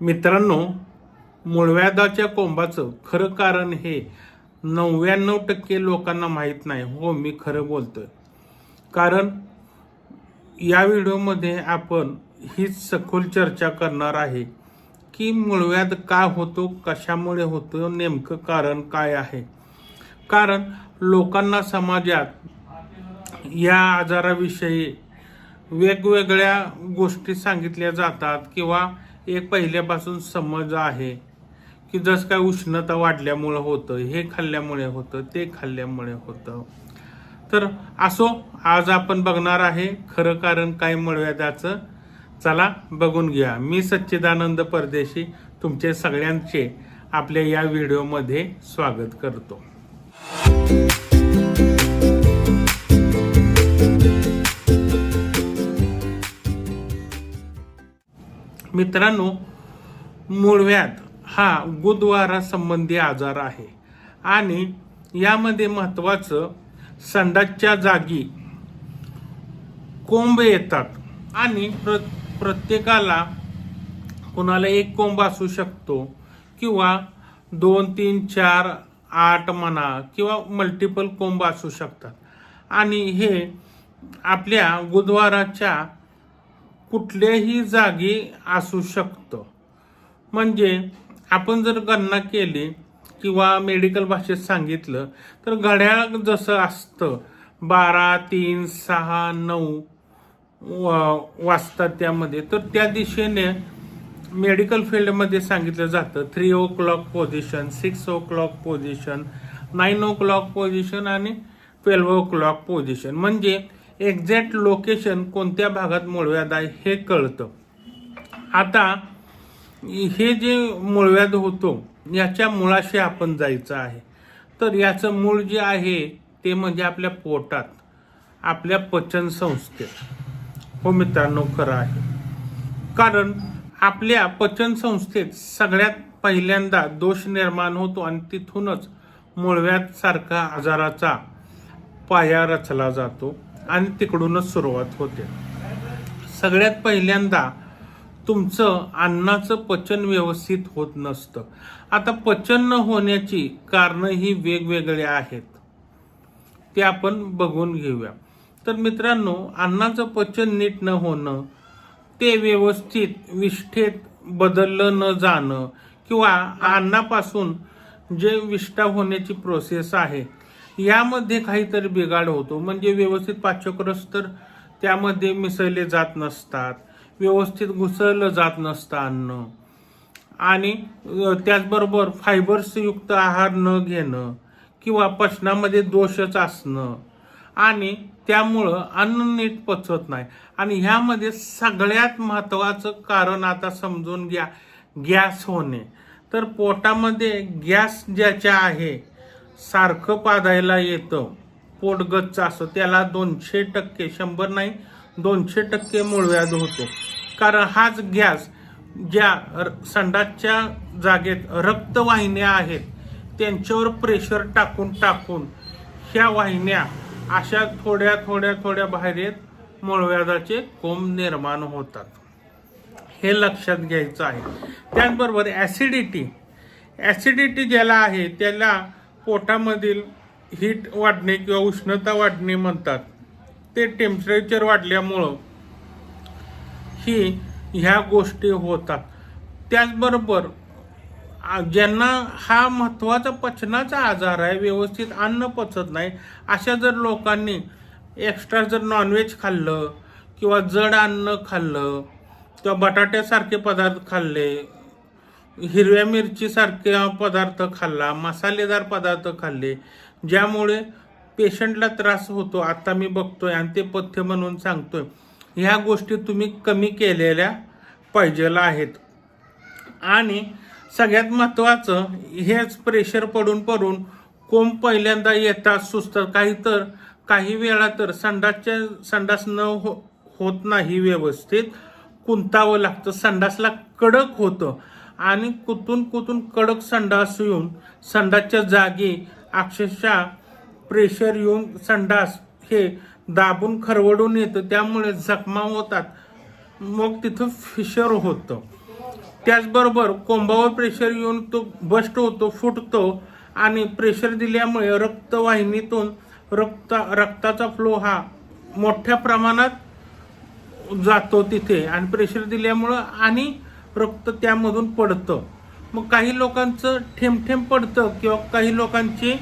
मित्रांनो मूळव्याधाच्या कोंबाचं खरं कारण हे नव्याण्णव टक्के लोकांना माहीत नाही. हो मी खरं बोलतोय. कारण या व्हिडिओमध्ये आपण हीच सखोल चर्चा करणार आहे की मूळव्याध का होतो कशामुळे होतो नेमकं कारण काय आहे. कारण लोकांना समाजात या आजाराविषयी वेगवेगळ्या गोष्टी सांगितल्या जातात किंवा एक पहिल्यापासून समज आहे की जसं काय उष्णता वाढल्यामुळं होतं हे खाल्ल्यामुळे होतं ते खाल्ल्यामुळे होतं. तर असो आज आपण बघणार आहे खरं कारण काय मूळव्याधाचं चला बघून घ्या. मी सच्चिदानंद परदेशी तुमचे सगळ्यांचे आपल्या या व्हिडिओमध्ये स्वागत करतो. मित्रांनो मूळव्याध हा गुदवारा संबंधी आजार आहे. आणि यामध्ये महत्वाचं संडासच्या जागी कोंब येतात. आणि प्र प्रत्येकाला कोणाला एक कोंब असू शकतो किंवा दोन तीन चार आठ म्हणा किंवा मल्टिपल कोंब असू शकतात. आणि हे आपल्या गुदवाराच्या कुठल्याही जागी असू शकतं. म्हणजे आपण जर गणना केली किंवा मेडिकल भाषेत सांगितलं तर घड्याळ जसं असतं बारा तीन सहा नऊ वा- वाजतात त्यामध्ये. तर त्या दिशेने मेडिकल फील्डमध्ये सांगितलं जातं three o'clock position six o'clock position nine o'clock position आणि ट्वेल्व ओ क्लॉक पोझिशन म्हणजे एक्झॅक्ट लोकेशन कोणत्या भागात मुळव्याध आहे हे कळतं. आता हे जे मुळव्याध होतो याच्या मुळाशी आपण जायचं आहे. तर याचं मूळ जे आहे ते म्हणजे आपल्या पोटात आपल्या पचन संस्थेत. हो मित्रांनो खरं आहे. कारण आपल्या पचन संस्थेत सगळ्यात पहिल्यांदा दोष निर्माण होतो आणि तिथूनच मुळव्यात सारखा आजाराचा पाया रचला जातो. आणि तिकडूनच सुरुवात होते. सगळ्यात पहिल्यांदा तुमचं अन्नाचं पचन व्यवस्थित होत नसतं. आता पचन न होण्याची कारणं ही वेगवेगळी आहेत. ते आपण बघून घेऊया. तर मित्रांनो अन्नाचं पचन नीट न होणं ते व्यवस्थित विष्ठेत बदललं न जाणं किंवा अन्नापासून जे विष्ठा होण्याची प्रोसेस आहे यामध्ये काहीतरी बिघाड होतो. म्हणजे व्यवस्थित पाचक्रस तर त्यामध्ये मिसळले जात नसतात. व्यवस्थित घुसळलं जात नसतं अन्न. आणि त्याचबरोबर फायबर्सयुक्त आहार न घेणं किंवा पचनामध्ये दोषच असणं. आणि त्यामुळं अन्न नीट पचत नाही. आणि ह्यामध्ये सगळ्यात महत्त्वाचं कारण आता समजून घ्या गॅस होणे. तर पोटामध्ये गॅस ज्याच्या आहे सारखं पादायला येतं. पोटगच्च असं. त्याला दोनशे टक्के शंभर नाही दोनशे टक्के मूळव्याध होतो. कारण हाच गॅस ज्या र- संडासच्या जागेत रक्तवाहिन्या आहेत त्यांच्यावर प्रेशर टाकून टाकून ह्या वाहिन्या अशा थोड्या थोड्या थोड्या बाहेर येत मूळव्याधाचे कोंब निर्माण होतात. हे लक्षात घ्यायचं आहे. त्याचबरोबर ॲसिडिटी ॲसिडिटी ज्याला आहे त्याला पोटामधील हीट वाढणे किंवा उष्णता वाढणे म्हणतात. ते टेम्परेचर वाढल्यामुळं ही ह्या गोष्टी होतात. त्याचबरोबर ज्यांना हा महत्त्वाचा पचनाचा आजार आहे व्यवस्थित अन्न पचत नाही अशा जर लोकांनी एक्स्ट्रा जर नॉनव्हेज खाल्लं किंवा जड अन्न खाल्लं किंवा बटाट्यासारखे पदार्थ खाल्ले हिरव्या मिरचीसारखे पदार्थ खाल्ला मसालेदार पदार्थ खाल्ले ज्यामुळे पेशंटला त्रास होतो आता मी बघतोय आणि ते पथ्य म्हणून सांगतोय. ह्या गोष्टी तुम्ही कमी केलेल्या पाहिजेला आहेत. आणि सगळ्यात महत्त्वाचं हेच प्रेशर पडून पडून कोंब पहिल्यांदा येतात सुचतात काही तर काही वेळा तर संडासच्या संडास न हो होत नाही व्यवस्थित. कुंतावं लागतं. संडासला कडक होतं. आणि कुतून कुतून कडक संडास येऊन संडासच्या जागी अक्षरशः प्रेशर येऊन संडास हे दाबून खरवडून येतं. त्यामुळे जखमा होतात. मग तिथं फिशर होतं. त्याचबरोबर कोंबावर प्रेशर येऊन तो बस्ट होतो फुटतो आणि प्रेशर दिल्यामुळे रक्तवाहिनीतून रक्त रक्ताचा फ्लो हा मोठ्या प्रमाणात जातो तिथे. आणि प्रेशर दिल्यामुळं आणि रक्त त्यामधून पडतं. मग काही लोकांचं ठेमठेम पडतं किंवा काही लोकांची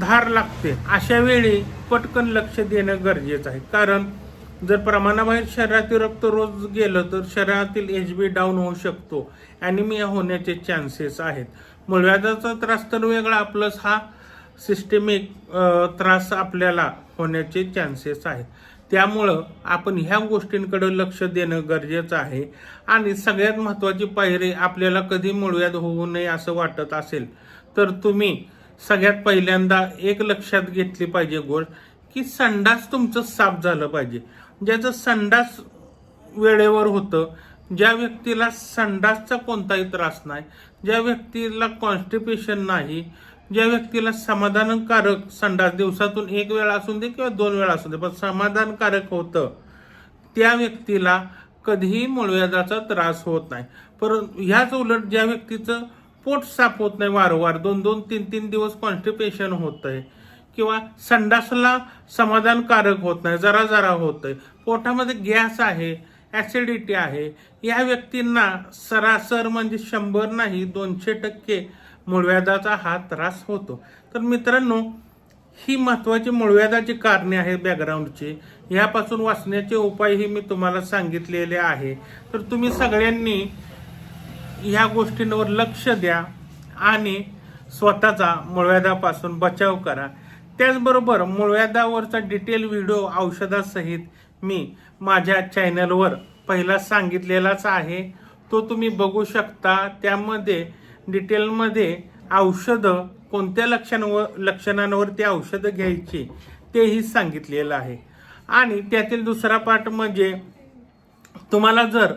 धार लागते. अशा वेळी पटकन लक्ष देणं गरजेचं आहे. कारण जर प्रमाणाबाहेर शरीरातील रक्त रोज गेलं तर शरीरातील एच बी डाऊन होऊ शकतो. ॲनिमिया होण्याचे चान्सेस आहेत. मूळव्याधाचा त्रास तर वेगळा प्लस हा सिस्टेमिक त्रास आपल्याला होण्याचे चान्सेस आहेत. त्यामुळं आपण ह्या गोष्टींकडे लक्ष देणं गरजेचं आहे. आणि सगळ्यात महत्त्वाची पायरी आपल्याला कधी मुळव्याध होऊ नये असं वाटत असेल तर तुम्ही सगळ्यात पहिल्यांदा एक लक्षात घेतली पाहिजे गोष्ट की संडास तुमचं साफ झालं पाहिजे. ज्याचं संडास वेळेवर होतं ज्या व्यक्तीला संडासचा कोणताही त्रास नाही ज्या व्यक्तीला कॉन्स्टिपेशन नाही ज्या व्यक्तीला समाधानकारक संडास दिवसातून एक वेळा असून दे किंवा दोन वेळा असून दे पण समाधानकारक होतं त्या व्यक्तीला कधीही मूळव्याजाचा त्रास होत नाही. परंतु ह्याच उलट ज्या व्यक्तीचं पोट साफ होत नाही वारंवार दोन दोन तीन तीन दिवस कॉन्स्टिपेशन होत आहे किंवा संडासला समाधानकारक होत नाही जरा जरा होत आहे पोटामध्ये गॅस आहे ॲसिडिटी आहे या व्यक्तींना सरासर म्हणजे शंभर नाही दोनशे टक्के मूळव्याधाचा हा त्रास होतो. तर मित्रांनो ही महत्वाची मूळव्याधाची कारणे आहेत बॅकग्राऊंडची ह्यापासून वाचण्याचे उपायही मी तुम्हाला सांगितलेले आहे. तर तुम्ही सगळ्यांनी ह्या गोष्टींवर लक्ष द्या आणि स्वतःचा मूळव्याधापासून बचाव करा. त्याचबरोबर मूळव्याधावरचा डिटेल व्हिडिओ औषधासहित मी माझ्या चॅनलवर पहिला सांगितलेलाच आहे. तो तुम्ही बघू शकता. त्यामध्ये डिटेलमध्ये औषधं कोणत्या लक्षणांवर लक्षणांवर ते औषधं घ्यायची तेही सांगितलेलं आहे. आणि त्यातील दुसरा पाठ म्हणजे तुम्हाला जर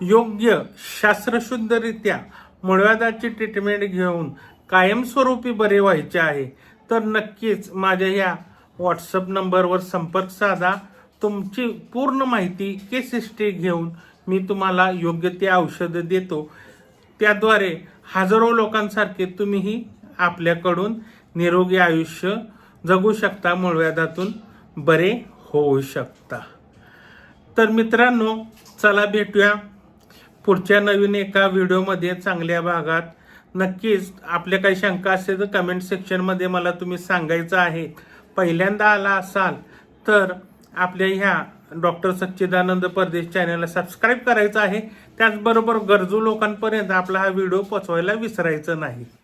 योग्य शास्त्रशुद्धरित्या मूळव्याधाची ट्रीटमेंट घेऊन कायमस्वरूपी बरे व्हायचे आहे तर नक्कीच माझ्या या व्हॉट्सअप नंबरवर संपर्क साधा. तुमची पूर्ण माहिती केस हिस्ट्री घेऊन मी तुम्हाला योग्य ते औषधं देतो. त्याद्वारे हजारो लोकांसारखे तुम्हीही आपल्याकडून निरोगी आयुष्य जगू शकता मूळव्याधातून बरे होऊ शकता. तर मित्रांनो चला भेटूया पुढच्या नवीन एका व्हिडिओमध्ये चांगल्या भागात. नक्कीच आपल्या काही शंका असेल तर कमेंट सेक्शनमध्ये मला तुम्ही सांगायचं आहे. पहिल्यांदा आला असाल तर आपल्या ह्या डॉक्टर सच्चिदानंद परदेश चॅनलला सबस्क्राईब करायचं आहे. त्याचबरोबर गरजू लोकांपर्यंत आपला हा व्हिडिओ पोचवायला विसरायचं नाही.